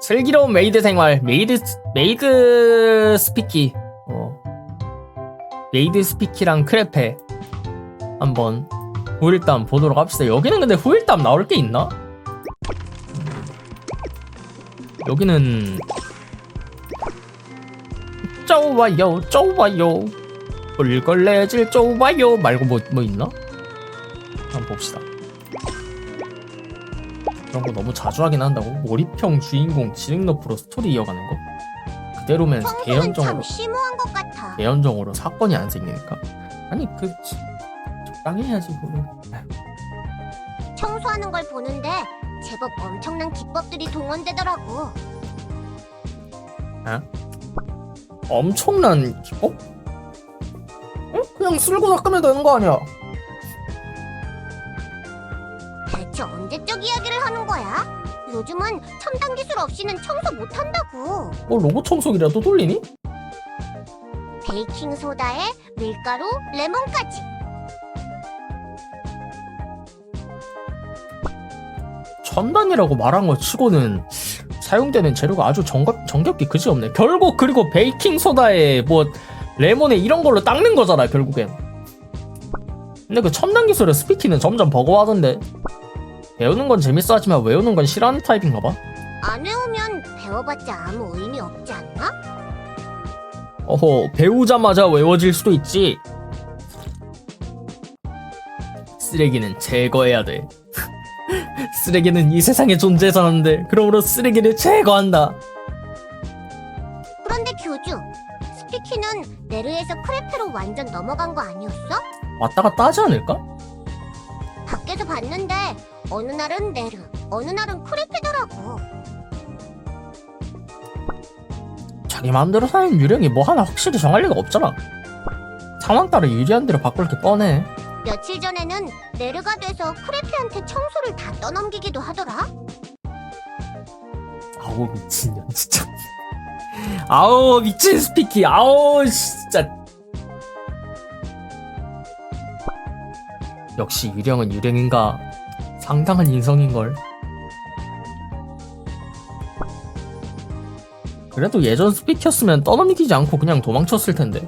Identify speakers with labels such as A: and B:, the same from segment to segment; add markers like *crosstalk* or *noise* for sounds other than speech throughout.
A: 슬기로운 메이드 생활 메이드 스- 메이드 스피키. 어. 메이드 스피키랑 크레페. 한번 후일담 보도록 합시다. 여기는 근데 후일담 나올 게 있나? 여기는 좋아요 좋아요. 꿀걸레질 좋아요 말고 뭐, 뭐 있나? 한번 봅시다 그런 거 너무 자주 하긴 한다고 몰입형 주인공 진행러프로 스토리 이어가는 거? 그대로면 개연정으로
B: 참 심오한 것 같아.
A: 개연정으로 사건이 안 생기니까 아니 그 지- 적당히 해야지 그거를 아휴,
B: 청소하는 걸 보는데 제법 엄청난 기법들이 동원되더라고.
A: 엄청난 기법? 어? 그냥 쓸고 닦으면 되는 거
B: 아니야 요즘은 첨단 기술 없이는 청소 못 한다고.
A: 뭐 로봇 청소기라도 돌리니?
B: 베이킹 소다에 밀가루, 레몬까지.
A: 첨단이라고 말한 거 치고는 사용되는 재료가 아주 정겹, 정겹게 그지 없네. 결국 그리고 베이킹 소다에 뭐 레몬에 이런 걸로 닦는 거잖아 결국엔. 근데 그 첨단 기술의 스피키는 점점 버거워하던데. 배우는 건 재밌어 하지만 외우는 건 싫어하는 타입인가 봐.
B: 안 외우면 배워봤자 아무 의미 없지 않나?
A: 어허 배우자마자 외워질 수도 있지. 쓰레기는 제거해야 돼. *laughs* 쓰레기는 이 세상에 존재해서 하는데 그러므로 쓰레기를 제거한다.
B: 그런데 교주, 스피키는 네르에서 크레페로 완전 넘어간 거 아니었어?
A: 왔다 갔다 하지 않을까?
B: 밖에서 봤는데 어느 날은 네르, 어느 날은 크레페더라고.
A: 자기 마음대로 사는 유령이 뭐 하나 확실히 정할 리가 없잖아. 상황 따라 유리한 대로 바꿀 게 뻔해.
B: 며칠 전에는 네르가 돼서 크레페한테 청소를 다 떠넘기기도 하더라.
A: 아우 미친년 진짜. 아우 미친 스피키. 아우 진짜. 역시 유령은 유령인가 상당한 인성인걸. 그래도 예전 스피키였으면 떠넘기지 않고 그냥 도망쳤을 텐데.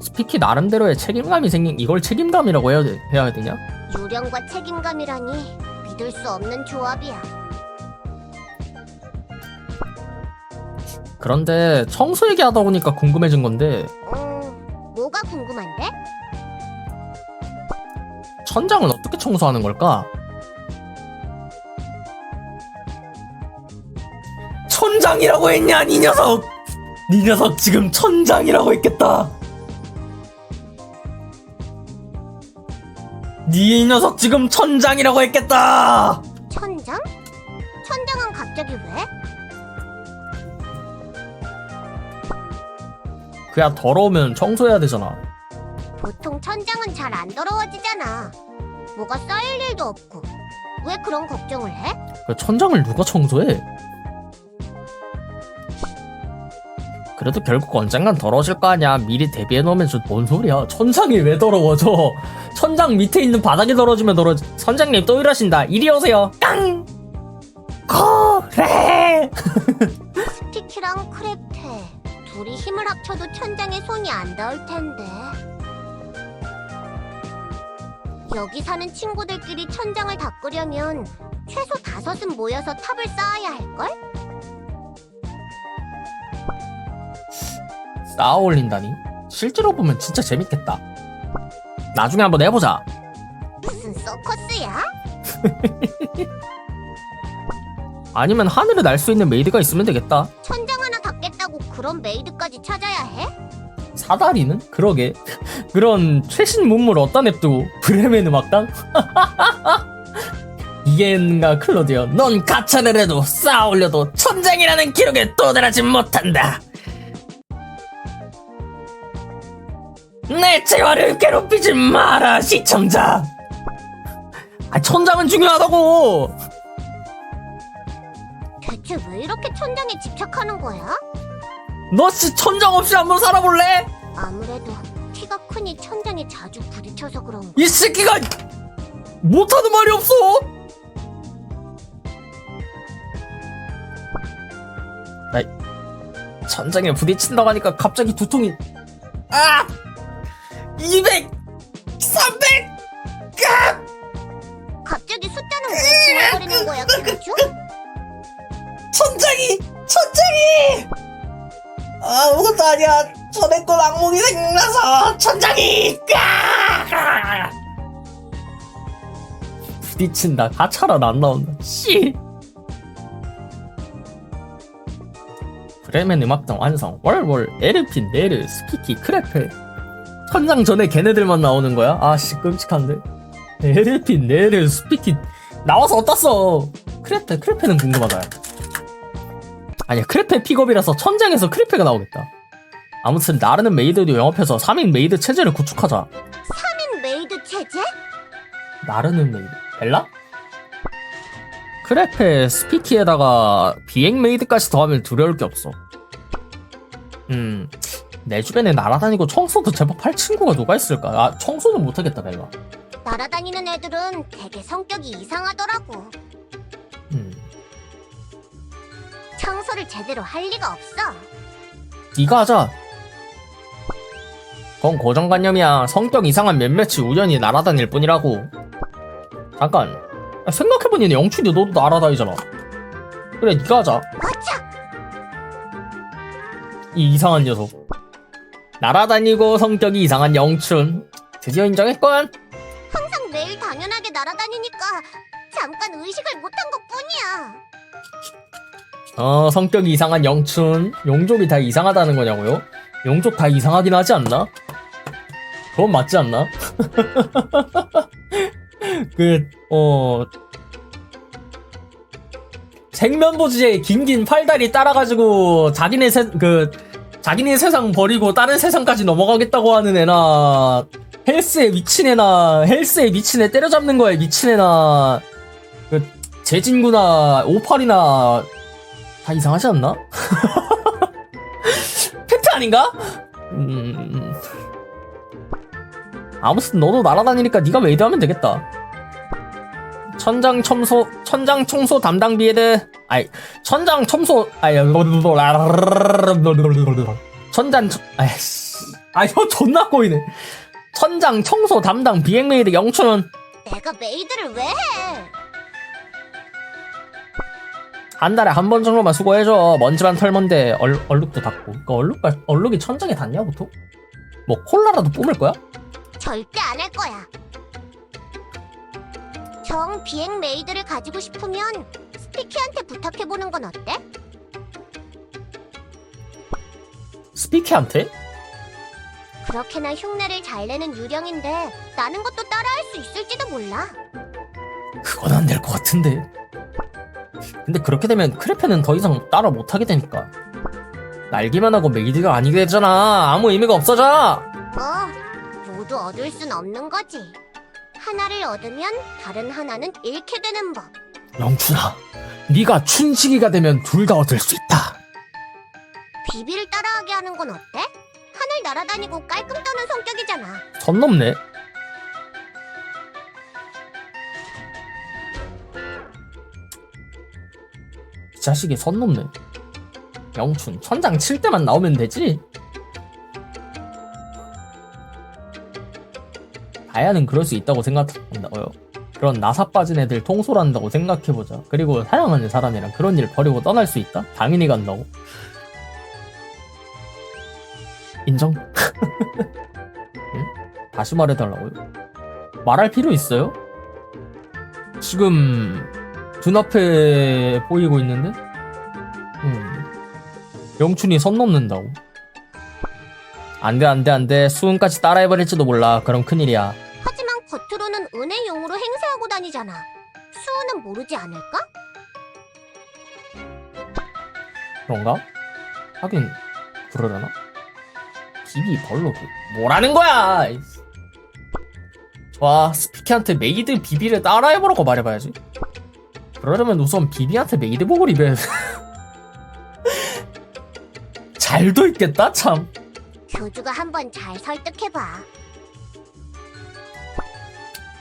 A: 스피키 나름대로의 책임감이 생긴 이걸 책임감이라고 해야, 돼, 해야 되냐?
B: 유령과 책임감이라니 믿을 수 없는 조합이야.
A: 그런데 청소 얘기하다 보니까 궁금해진 건데
B: 음, 뭐가 궁금한데?
A: 천장은 어떻게 청소하는 걸까? 천장이라고 했냐, 이 녀석! 이 녀석 지금 천장이라고 했겠다. 네 녀석 지금 천장이라고 했겠다.
B: 천장? 천장은 갑자기 왜?
A: 그야 더러우면 청소해야 되잖아.
B: 보통 천장은 잘 안 더러워지잖아. 뭐가 쌓일 일도 없고. 왜 그런 걱정을 해?
A: 그 천장을 누가 청소해? 그래도 결국 언젠간 더러워질 거 아니야. 미리 대비해 놓으면 저뭔 소리야. 천장이 왜 더러워져? 천장 밑에 있는 바닥이 더러워지면 더러워지. 선장님 또 이러신다. 이리 오세요. 깡! 그래!
B: 스티키랑 크레페. 둘이 힘을 합쳐도 천장에 손이 안 닿을 텐데. 여기 사는 친구들끼리 천장을 닦으려면 최소 다섯은 모여서 탑을 쌓아야 할걸?
A: 쌓아 올린다니? 실제로 보면 진짜 재밌겠다. 나중에 한번 해보자.
B: 무슨 서커스야? *laughs*
A: 아니면 하늘에 날수 있는 메이드가 있으면 되겠다.
B: 천장 하나 닦겠다고 그런 메이드까지 찾아야 해?
A: 사다리는? 그러게. *laughs* 그런 최신 문물 어디다 냅두고 브레멘 음악당? *laughs* 이겐가 클로디어 넌 가차를 해도 쌓아 올려도 천장이라는 기록에 도달하지 못한다 내 재화를 괴롭히지 마라 시청자 아 천장은 중요하다고
B: 대체 왜 이렇게 천장에 집착하는 거야?
A: 너 씨 천장 없이 한번 살아볼래?
B: 아무래도 키가 크니 천장에 자주 부딪혀서 그런 거.
A: 이 새끼가 못하는 말이 없어 천장에 부딪힌다고 하니까 갑자기 두통이 아 200 300
B: 갑자기 숫자는 왜 중얼거리는 거야, 큐큐?
A: 천장이 천장이! 아무것도 아니야. 전에 건 악몽이 생각나서 천장이! 까! 부딪힌다 가차라 안 나온다. 씨! 브레멘 음악당 완성. 월월 에르핀 네르 스피키 크레페 천장 전에 걔네들만 나오는 거야? 아씨 끔찍한데. 에르핀 네르 스피키. 나와서 써 크레페 크레페는 궁금하다. 아니야 크레페 픽업이라서 천장에서 크레페가 나오겠다. 아무튼 나르는 메이드도 영업해서 3인 메이드 체제를 구축하자.
B: 3인 메이드 체제?
A: 나르는 메이드. 벨라? 크레페 스피키에다가 비행 메이드까지 더하면 두려울 게 없어. 음 내 주변에 날아다니고 청소도 제법 할 친구가 누가 있을까? 아 청소는 못하겠다 벨라
B: 날아다니는 애들은 되게 성격이 이상하더라고.
A: 음.
B: 청소를 제대로 할 리가 없어.
A: 네가 하자. 그건 고정관념이야. 성격 이상한 몇몇이 우연히 날아다닐 뿐이라고. 잠깐. 아, 생각해보니 영춘이 너도 날아다니잖아. 그래 네가 하자.
B: 아차!
A: 이 이상한 녀석 날아다니고 성격이 이상한 영춘 드디어 인정했건
B: 항상 매일 당연하게 날아다니니까 잠깐 의식을 못한 것 뿐이야.
A: 어 성격이 이상한 영춘 용족이 다 이상하다는 거냐고요? 용족 다 이상하긴 하지 않나? 그건 맞지 않나? *laughs* 그, 어, 생면보지에 긴긴 팔다리 따라가지고 자기네 세, 그, 자기네 세상 버리고 다른 세상까지 넘어가겠다고 하는 애나, 헬스에 미친 애나, 헬스에 미친 애 때려잡는 거에 미친 애나, 그, 재진구나, 오팔이나, 다 이상하지 않나? *laughs* 팩트 아닌가? 음... 아무튼 너도 날아다니니까 네가 메이드하면 되겠다. 천장 청소 천장 청소 담당 비에드 아이 천장 청소 아이 천장 청- 아이씨 아혀 존나 꼬이네 천장 청소 담당 비행 메이드 영춘은
B: 내가 메이드를 왜 해?
A: 한 달에 한 번 정도만 수고해줘. 먼지만 털면데 얼, 얼룩도 닦고. 그 얼룩, 얼룩이 천장에 닿냐, 보통? 뭐, 콜라라도 뿜을 거야?
B: 절대 안 할 거야. 정 비행 메이드를 가지고 싶으면 스피키한테 부탁해보는 건 어때?
A: 스피키한테?
B: 그렇게나 흉내를 잘 내는 유령인데 나는 것도 따라할 수 있을지도 몰라.
A: 그건 안 될 것 같은데. 근데 그렇게 되면 크레페는 더 이상 따라 못하게 되니까. 날기만 하고 메이드가 아니게 되잖아. 아무 의미가 없어져.
B: 뭐 모두 얻을 순 없는 거지. 하나를 얻으면 다른 하나는 잃게 되는 법.
A: 영춘아, 네가 춘식이가 되면 둘 다 얻을 수 있다.
B: 비비를 따라하게 하는 건 어때? 하늘 날아다니고 깔끔 떠는 성격이잖아.
A: 선 넘네. 이 자식이 선 넘네. 영춘, 천장 칠 때만 나오면 되지? 다야는 그럴 수 있다고 생각한다고요. 그런 나사 빠진 애들 통솔한다고 생각해보자. 그리고 사랑하는 사람이랑 그런 일 버리고 떠날 수 있다? 당연히 간다고. 인정? *laughs* 다시 말해달라고요? 말할 필요 있어요? 지금 눈앞에 보이고 있는데? 음. 영춘이 선 넘는다고. 안돼 안돼 안돼 수은까지 따라해버릴지도 몰라 그럼 큰일이야
B: 하지만 겉으로는 은혜 용으로 행세하고 다니잖아. 수호는 모르지 않을까?
A: 그런가? 하긴 그러려나? 비비 벌로 그 뭐라는 거야 이씨. 좋아 스피키한테 메이드 비비를 따라해보라고 말해봐야지 그러려면 우선 비비한테 메이드 복을 입어야 돼 *laughs* 잘도 있겠다 참
B: 교주가 한번 잘 설득해봐.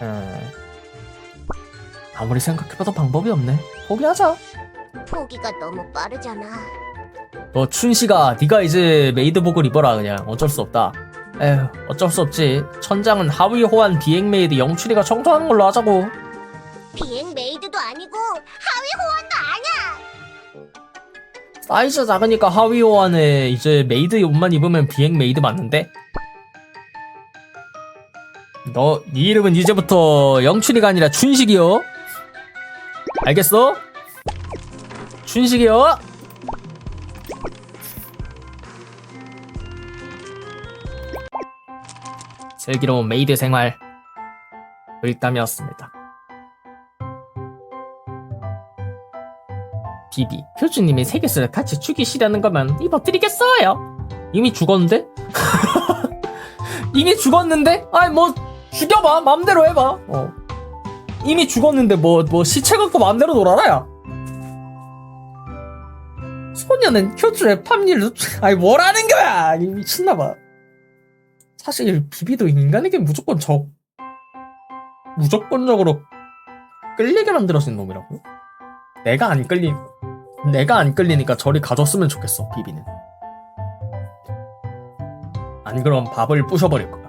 A: 음. 아무리 생각해봐도 방법이 없네 포기하자
B: 포기가 너무 빠르잖아.
A: 너 춘식아 네가 이제 메이드복을 입어라 그냥 어쩔 수 없다 에휴 어쩔 수 없지 천장은 하위 호환 비행 메이드 영춘이가 청소하는 걸로 하자고
B: 비행
A: 사이즈 작으니까 하위 호환에 이제 메이드 옷만 입으면 비행 메이드 맞는데? 너, 네 이름은 이제부터 영춘이가 아니라 춘식이요? 알겠어? 춘식이요? 슬기로운 메이드 생활 을담이었습니다. 비비 표주님이 세계수를 같이 죽이시려는 거면 입어드리겠어요 이미 죽었는데? *laughs* 이미 죽었는데? 아이 뭐 죽여봐 맘대로 해봐 어. 이미 죽었는데 뭐뭐 시체 갖고 맘대로 놀아라 야 소녀는 표주의 팝일로 아이 뭐라는 거야 이 미친나봐 사실 비비도 인간에게 무조건 적 무조건적으로 끌리게 만들어진 놈이라고요? 내가 안 끌리 내가 안 끌리니까 저리 가졌으면 좋겠어 비비는. 안 그럼 밥을 부셔버릴 거